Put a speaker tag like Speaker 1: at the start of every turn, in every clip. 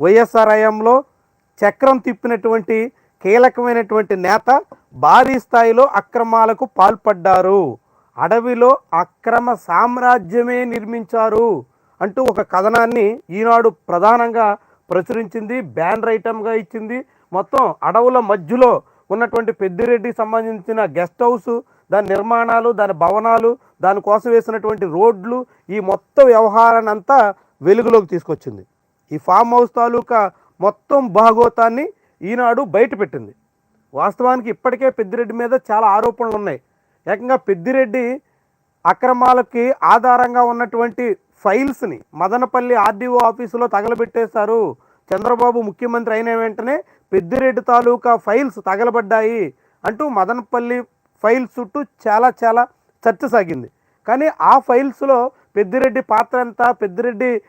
Speaker 1: వైఎస్ఆర్ హయాంలో చక్రం తిప్పినటువంటి కీలకమైనటువంటి నేత భారీ స్థాయిలో అక్రమాలకు పాల్పడ్డారు. అడవిలో అక్రమ సామ్రాజ్యమే నిర్మించారు అంటూ ఒక కథనాన్ని ఈనాడు ప్రధానంగా ప్రచురించింది బ్యానర్ ఐటమ్గా ఇచ్చింది. మొత్తం అడవుల మధ్యలో ఉన్నటువంటి పెద్దిరెడ్డికి సంబంధించిన గెస్ట్ హౌస్ దాని నిర్మాణాలు దాని భవనాలు దానికోసం వేసినటువంటి రోడ్లు ఈ మొత్తం వ్యవహారాన్ని అంతా వెలుగులోకి తీసుకొచ్చింది. ఈ ఫామ్ హౌస్ తాలూకా మొత్తం భాగోతాన్ని ఈనాడు బయటపెట్టింది వాస్తవానికి ఇప్పటికే పెద్దిరెడ్డి మీద చాలా ఆరోపణలు ఉన్నాయి. ఏకంగా పెద్దిరెడ్డి అక్రమాలకి ఆధారంగా ఉన్నటువంటి ఫైల్స్ని మదనపల్లి ఆర్డీఓ ఆఫీసులో తగలబెట్టేశారు. చంద్రబాబు ముఖ్యమంత్రి అయిన వెంటనే పెద్దిరెడ్డి తాలూకా ఫైల్స్ తగలబడ్డాయి అంటూ మదనపల్లి ఫైల్స్ చుట్టూ చాలా చాలా చర్చ సాగింది. కానీ ఆ ఫైల్స్లో పెద్దిరెడ్డి పాత్ర ఎంత? పెద్దిరెడ్డి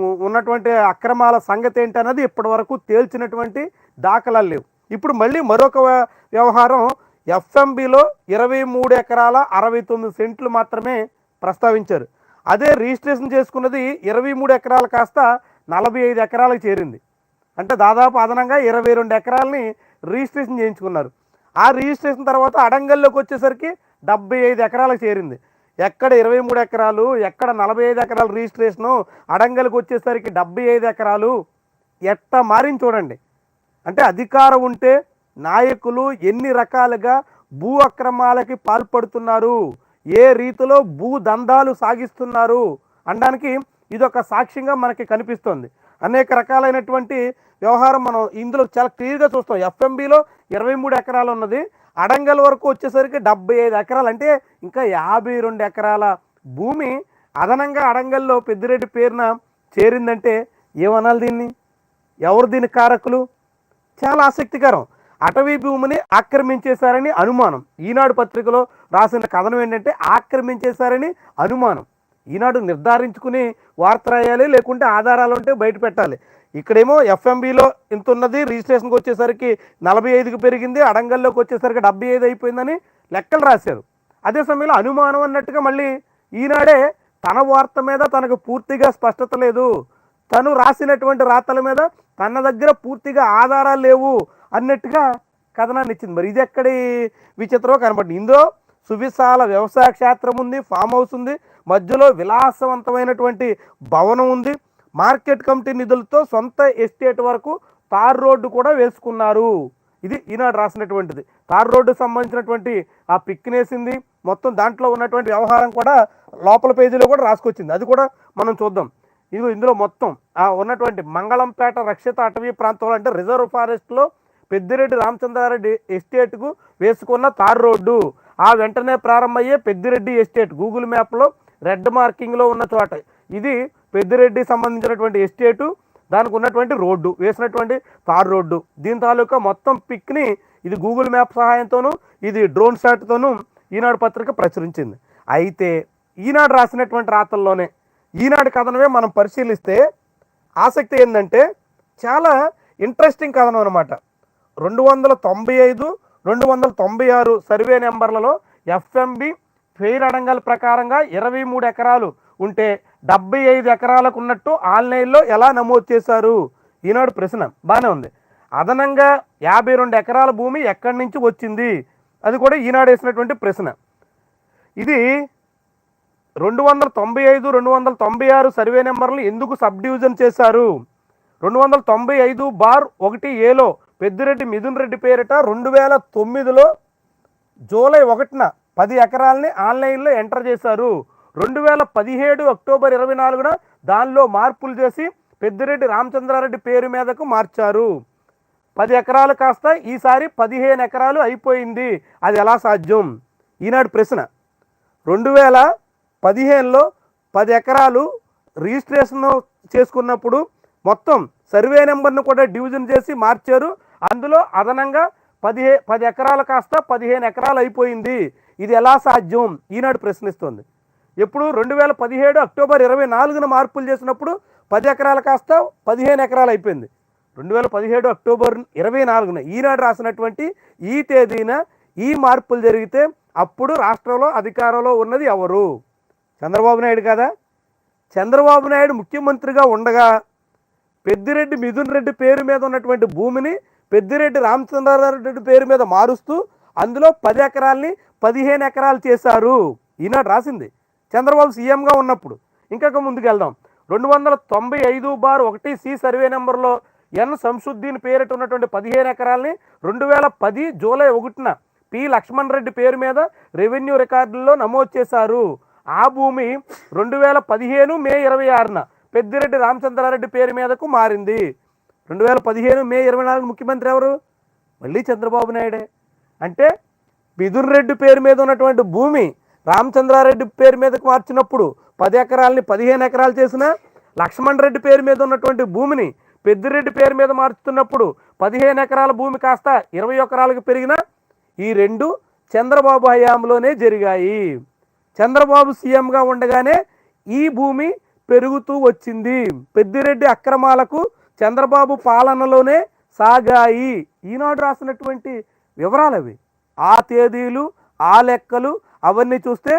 Speaker 1: ఉన్నటువంటి అక్రమాల సంగతి ఏంటి అన్నది ఇప్పటివరకు తేల్చినటువంటి దాఖలాలు లేవు. ఇప్పుడు మళ్ళీ మరొక వ్య- వ్యవహారం ఎఫ్ఎంబిలో ఇరవై మూడు ఎకరాల అరవై తొమ్మిది సెంట్లు మాత్రమే ప్రస్తావించారు. అదే రిజిస్ట్రేషన్ చేసుకున్నది ఇరవై మూడు ఎకరాలు కాస్త నలభై ఐదు ఎకరాలకు చేరింది. అంటే దాదాపు అదనంగా ఇరవై రెండు ఎకరాలని రిజిస్ట్రేషన్ చేయించుకున్నారు. ఆ రిజిస్ట్రేషన్ తర్వాత అడంగల్లోకి వచ్చేసరికి డెబ్బై ఐదు ఎకరాలకు చేరింది. ఎక్కడ ఇరవై మూడు ఎకరాలు ఎక్కడ నలభై ఐదు ఎకరాలు రిజిస్ట్రేషను అడంగలకు వచ్చేసరికి డెబ్బై ఐదు ఎకరాలు ఎట్ట మారింది చూడండి. అంటే అధికారం ఉంటే నాయకులు ఎన్ని రకాలుగా భూ అక్రమాలకి పాల్పడుతున్నారు ఏ రీతిలో భూ దందాలు సాగిస్తున్నారు అనడానికి ఇదొక సాక్ష్యంగా మనకి కనిపిస్తుంది. అనేక రకాలైనటువంటి వ్యవహారం మనం ఇందులో చాలా క్లియర్గా చూస్తాం. ఎఫ్ఎంబిలో ఇరవై మూడు ఎకరాలు ఉన్నది అడంగల్ వరకు వచ్చేసరికి డెబ్బై ఐదు ఎకరాలు. అంటే ఇంకా యాభై రెండు ఎకరాల భూమి అదనంగా అడంగల్లో పెద్దిరెడ్డి పేరున చేరిందంటే ఏమనాలి దీన్ని? ఎవరు దీని కారకులు? చాలా ఆసక్తికరం. అటవీ భూమిని ఆక్రమించేశారని అనుమానం. ఈనాడు పత్రికలో రాసిన కథనం ఏంటంటే ఆక్రమించేశారని అనుమానం. ఈనాడు నిర్ధారించుకుని వార్త రాయాలి లేకుంటే ఆధారాలు ఉంటే బయట పెట్టాలి. ఇక్కడేమో ఎఫ్ఎంబిలో ఇంత ఉన్నది రిజిస్ట్రేషన్కి వచ్చేసరికి నలభై ఐదుకి పెరిగింది అడంగల్లోకి వచ్చేసరికి డెబ్బై ఐదు అయిపోయిందని లెక్కలు రాశారు. అదే సమయంలో అనుమానం అన్నట్టుగా మళ్ళీ ఈనాడే తన వార్త మీద తనకు పూర్తిగా స్పష్టత లేదు. తను రాసినటువంటి రాతల మీద తన దగ్గర పూర్తిగా ఆధారాలు లేవు అన్నట్టుగా కథనాన్ని ఇచ్చింది. మరి ఇది ఎక్కడి విచిత్రమో కనబడింది ఇందులో సువిశాల వ్యవసాయ క్షేత్రం ఉంది ఫామ్ హౌస్ ఉంది మధ్యలో విలాసవంతమైనటువంటి భవనం ఉంది. మార్కెట్ కమిటీ నిధులతో సొంత ఎస్టేట్ వరకు తార్ రోడ్డు కూడా వేసుకున్నారు. ఇది ఈనాడు రాసినటువంటిది. తార్ రోడ్డు సంబంధించినటువంటి ఆ పిక్నేసింది మొత్తం దాంట్లో ఉన్నటువంటి వ్యవహారం కూడా లోపల పేజీలో కూడా రాసుకొచ్చింది. అది కూడా మనం చూద్దాం. ఇది ఇందులో మొత్తం ఆ ఉన్నటువంటి మంగళంపేట రక్షిత అటవీ ప్రాంతంలో అంటే రిజర్వ్ ఫారెస్ట్లో పెద్దిరెడ్డి రామచంద్రారెడ్డి ఎస్టేట్కు వేసుకున్న తార్ రోడ్డు. ఆ వెంటనే ప్రారంభమయ్యే పెద్దిరెడ్డి ఎస్టేట్ గూగుల్ మ్యాప్లో రెడ్ మార్కింగ్లో ఉన్న చోట. ఇది పెద్దిరెడ్డి సంబంధించినటువంటి ఎస్టేటు దానికి ఉన్నటువంటి రోడ్డు వేసినటువంటి తార్ రోడ్డు. దీని తాలూకా మొత్తం పిక్ని ఇది గూగుల్ మ్యాప్ సహాయంతోనూ ఇది డ్రోన్ షాట్తోనూ ఈనాడు పత్రిక ప్రచురించింది. అయితే ఈనాడు రాసినటువంటి రాతల్లోనే ఈనాడు కథనమే మనం పరిశీలిస్తే ఆసక్తి ఏంటంటే చాలా ఇంట్రెస్టింగ్ కథనం అనమాట రెండు వందల తొంభై ఐదు రెండు వందల తొంభై ఆరు సర్వే నెంబర్లలో ఎఫ్ఎంబి ఫెయిర్ అడంగల్ ప్రకారంగా ఇరవై మూడు ఎకరాలు ఉంటే డెబ్బై ఐదు ఎకరాలకు ఉన్నట్టు ఆన్లైన్లో ఎలా నమోదు చేశారు? ఈనాడు ప్రశ్న. బాగానే ఉంది. అదనంగా యాభై రెండు ఎకరాల భూమి ఎక్కడి నుంచి వచ్చింది? అది కూడా ఈనాడు వేసినటువంటి ప్రశ్న. ఇది రెండు వందల తొంభై ఐదు రెండు వందల తొంభై ఆరు సర్వే నెంబర్లు ఎందుకు సబ్ డివిజన్ చేశారు? రెండు వందల తొంభై ఐదు బార్ ఒకటి ఏలో పెద్దిరెడ్డి మిథున్ రెడ్డి పేరిట రెండు వేల తొమ్మిదిలో జూలై ఒకటిన పది ఎకరాలని ఆన్లైన్లో ఎంటర్ చేశారు. రెండు వేల పదిహేడు అక్టోబర్ ఇరవై నాలుగున దానిలో మార్పులు చేసి పెద్దిరెడ్డి రామచంద్రారెడ్డి పేరు మీదకు మార్చారు. పది ఎకరాలు కాస్త ఈసారి పదిహేను ఎకరాలు అయిపోయింది. అది ఎలా సాధ్యం? ఈనాడు ప్రశ్న. రెండు వేల పదిహేనులో పది ఎకరాలు రిజిస్ట్రేషన్ చేసుకున్నప్పుడు మొత్తం సర్వే నెంబర్ను కూడా డివిజన్ చేసి మార్చారు. అందులో అదనంగా పదిహే పది ఎకరాలు కాస్త పదిహేను ఎకరాలు అయిపోయింది. ఇది ఎలా సాధ్యం? ఈనాడు ప్రశ్నిస్తుంది. ఎప్పుడు రెండు వేల పదిహేడు అక్టోబర్ ఇరవై నాలుగున మార్పులు చేసినప్పుడు పది ఎకరాలు కాస్త పదిహేను ఎకరాలు అయిపోయింది. రెండు వేల పదిహేడు అక్టోబర్ ఇరవై నాలుగున ఈనాడు రాసినటువంటి ఈ తేదీన ఈ మార్పులు జరిగితే అప్పుడు రాష్ట్రంలో అధికారంలో ఉన్నది ఎవరు? చంద్రబాబు నాయుడు కదా? చంద్రబాబు నాయుడు ముఖ్యమంత్రిగా ఉండగా పెద్దిరెడ్డి మిథున్ రెడ్డి పేరు మీద ఉన్నటువంటి భూమిని పెద్దిరెడ్డి రామచంద్రారెడ్డి పేరు మీద మారుస్తూ అందులో పది ఎకరాల్ని పదిహేను ఎకరాలు చేశారు. ఈనాడు రాసింది. చంద్రబాబు సీఎంగా ఉన్నప్పుడు ఇంకా ముందుకు వెళ్దాం. రెండు వందల తొంభై ఐదు బార్ ఒకటి సి సర్వే నెంబర్లో ఎన్ సంశుద్దీన్ పేరిట ఉన్నటువంటి పదిహేను ఎకరాల్ని రెండు వేల పది జూలై ఒకటిన పి లక్ష్మణ్ రెడ్డి పేరు మీద రెవెన్యూ రికార్డుల్లో నమోదు చేశారు. ఆ భూమి రెండు వేల పదిహేను మే ఇరవై ఆరున పెద్దిరెడ్డి రామచంద్రారెడ్డి పేరు మీదకు మారింది. రెండు వేల పదిహేను మే ఇరవై నాలుగు ముఖ్యమంత్రి ఎవరు? మళ్ళీ చంద్రబాబు నాయుడే. అంటే మిథున్ రెడ్డి పేరు మీద ఉన్నటువంటి భూమి రామచంద్రారెడ్డి పేరు మీదకు మార్చినప్పుడు పది ఎకరాలని పదిహేను ఎకరాలు చేసిన లక్ష్మణ్ రెడ్డి పేరు మీద ఉన్నటువంటి భూమిని పెద్దిరెడ్డి పేరు మీద మార్చుతున్నప్పుడు పదిహేను ఎకరాల భూమి కాస్త ఇరవై ఎకరాలకు పెరిగిన ఈ రెండు చంద్రబాబు హయాంలోనే జరిగాయి. చంద్రబాబు సీఎంగా ఉండగానే ఈ భూమి పెరుగుతూ వచ్చింది. పెద్దిరెడ్డి అక్రమాలకు చంద్రబాబు పాలనలోనే సాగాయి. ఈనాడు రాసినటువంటి వివరాలు అవి ఆ తేదీలు ఆ లెక్కలు అవన్నీ చూస్తే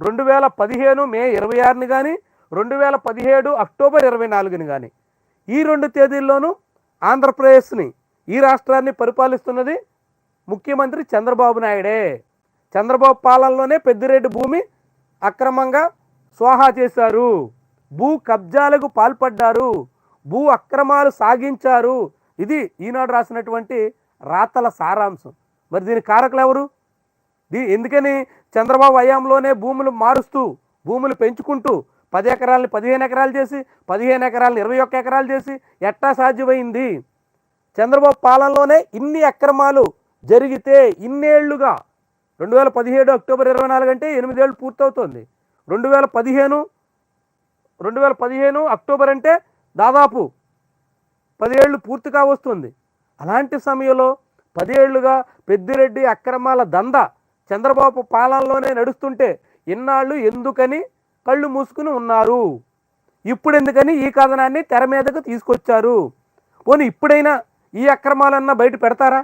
Speaker 1: రెండు వేల పదిహేను మే ఇరవై ఆరుని కానీ రెండు వేల పదిహేడు అక్టోబర్ ఇరవై నాలుగుని కానీ ఈ రెండు తేదీల్లోనూ ఆంధ్రప్రదేశ్ని ఈ రాష్ట్రాన్ని పరిపాలిస్తున్నది ముఖ్యమంత్రి చంద్రబాబు నాయుడే. చంద్రబాబు పాలనలోనే పెద్దిరెడ్డి భూమి అక్రమంగా స్వాహా చేశారు. భూ కబ్జాలకు పాల్పడ్డారు. భూ అక్రమాలు సాగించారు. ఇది ఈనాడు రాసినటువంటి రాతల సారాంశం. మరి దీని కారకులు ఎవరు? దీ ఎందుకని చంద్రబాబు హయాంలోనే భూములు మారుస్తూ భూములు పెంచుకుంటూ పది ఎకరాలని పదిహేను ఎకరాలు చేసి పదిహేను ఎకరాలను ఇరవై ఒక్క ఎకరాలు చేసి ఎట్టా సాధ్యమైంది? చంద్రబాబు పాలనలోనే ఇన్ని అక్రమాలు జరిగితే ఇన్నేళ్ళుగా రెండు వేల పదిహేడు అక్టోబర్ ఇరవై నాలుగు అంటే ఎనిమిదేళ్ళు పూర్తవుతోంది. రెండు వేల పదిహేను రెండు వేల పదిహేను అక్టోబర్ అంటే దాదాపు పదేళ్ళు పూర్తిగా వస్తుంది. అలాంటి సమయంలో పదేళ్ళుగా పెద్దిరెడ్డి అక్రమాల దంద చంద్రబాబు పాలనలోనే నడుస్తుంటే ఇన్నాళ్ళు ఎందుకని కళ్ళు మూసుకుని ఉన్నారు? ఇప్పుడు ఎందుకని ఈ కథనాన్ని తెర మీదకు తీసుకొచ్చారు? పోనీ ఇప్పుడైనా ఈ అక్రమాలన్నా బయట పెడతారా?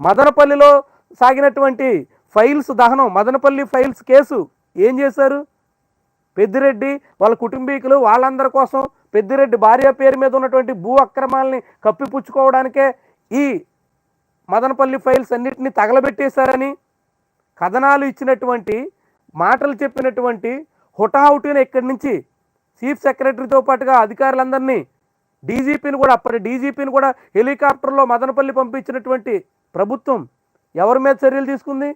Speaker 1: మదనపల్లిలో సాగినటువంటి ఫైల్స్ దహనం మదనపల్లి ఫైల్స్ కేసు ఏం చేశారు? పెద్దిరెడ్డి వాళ్ళ కుటుంబీకులు వాళ్ళందరి కోసం పెద్దిరెడ్డి భార్య పేరు మీద ఉన్నటువంటి భూ అక్రమాలని కప్పిపుచ్చుకోవడానికే ఈ మదనపల్లి ఫైల్స్ అన్నిటిని తగలబెట్టేశారని కథనాలు ఇచ్చినటువంటి మాటలు చెప్పినటువంటి హుటాహుటిన ఇక్కడి నుంచి చీఫ్ సెక్రటరీతో పాటుగా అధికారులందరినీ డీజీపీని కూడా అప్పటి డీజీపీని కూడా హెలికాప్టర్లో మదనపల్లి పంపించినటువంటి ప్రభుత్వం ఎవరి మీద చర్యలు తీసుకుంది?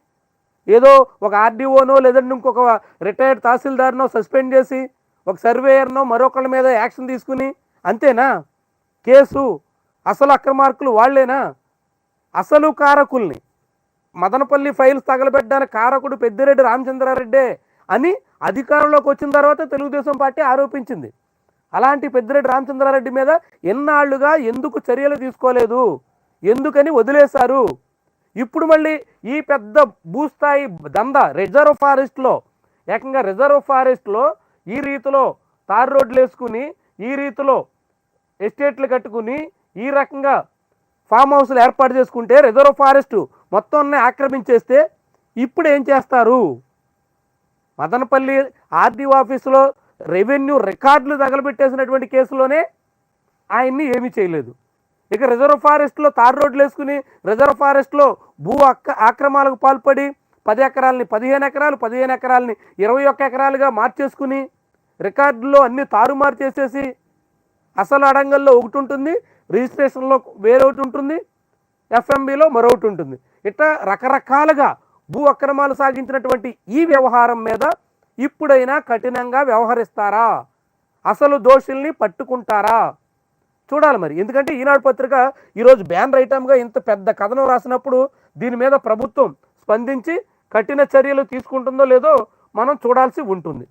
Speaker 1: ఏదో ఒక ఆర్డీఓనో లేదంటే ఇంకొక రిటైర్డ్ తహసీల్దార్నో సస్పెండ్ చేసి ఒక సర్వేయర్నో మరొకళ్ళ మీద యాక్షన్ తీసుకుని అంతేనా? కేసు అసలు అక్రమార్కులు వాళ్ళేనా అసలు కారకుల్ని మదనపల్లి ఫైల్స్ తగలబెట్టడానికి కారకుడు పెద్దిరెడ్డి రామచంద్రారెడ్డే అని అధికారంలోకి వచ్చిన తర్వాత తెలుగుదేశం పార్టీ ఆరోపించింది. అలాంటి పెద్దిరెడ్డి రామచంద్రారెడ్డి మీద ఎన్నాళ్ళుగా ఎందుకు చర్యలు తీసుకోలేదు? ఎందుకని వదిలేశారు? ఇప్పుడు మళ్ళీ ఈ పెద్ద భూస్థాయి దంద రిజర్వ్ ఫారెస్ట్లో ఏకంగా రిజర్వ్ ఫారెస్ట్లో ఈ రీతిలో తార్ రోడ్లు వేసుకుని ఈ రీతిలో ఎస్టేట్లు కట్టుకుని ఈ రకంగా ఫామ్ హౌస్లు ఏర్పాటు చేసుకుంటే రిజర్వ్ ఫారెస్ట్ మొత్తాన్ని ఆక్రమించేస్తే ఇప్పుడు ఏం చేస్తారు? మదనపల్లి ఆర్డీఓ ఆఫీసులో రెవెన్యూ రికార్డులు తగలబెట్టేసినటువంటి కేసులోనే ఆయన్ని ఏమీ చేయలేదు. ఇక రిజర్వ్ ఫారెస్ట్లో తారు రోడ్లు వేసుకుని రిజర్వ్ ఫారెస్ట్లో భూ అక్క ఆక్రమాలకు పాల్పడి పది ఎకరాలని పదిహేను ఎకరాలు పదిహేను ఎకరాలని ఇరవై ఒక్క ఎకరాలుగా మార్చేసుకుని రికార్డుల్లో అన్ని తారుమారు చేసేసి అసలు అడంగల్లో ఒకటి ఉంటుంది రిజిస్ట్రేషన్లో వేరొకటి ఉంటుంది ఎఫ్ఎంబిలో మరొకటి ఉంటుంది. ఇట్లా రకరకాలుగా భూ అక్రమాలు సాగించినటువంటి ఈ వ్యవహారం మీద ఇప్పుడైనా కఠినంగా వ్యవహరిస్తారా? అసలు దోషుల్ని పట్టుకుంటారా? చూడాలి మరి. ఎందుకంటే ఈనాడు పత్రిక ఈరోజు బ్యాన్ రైటమ్గా ఇంత పెద్ద కథనం రాసినప్పుడు దీని మీద ప్రభుత్వం స్పందించి కఠిన చర్యలు తీసుకుంటుందో లేదో మనం చూడాల్సి ఉంటుంది.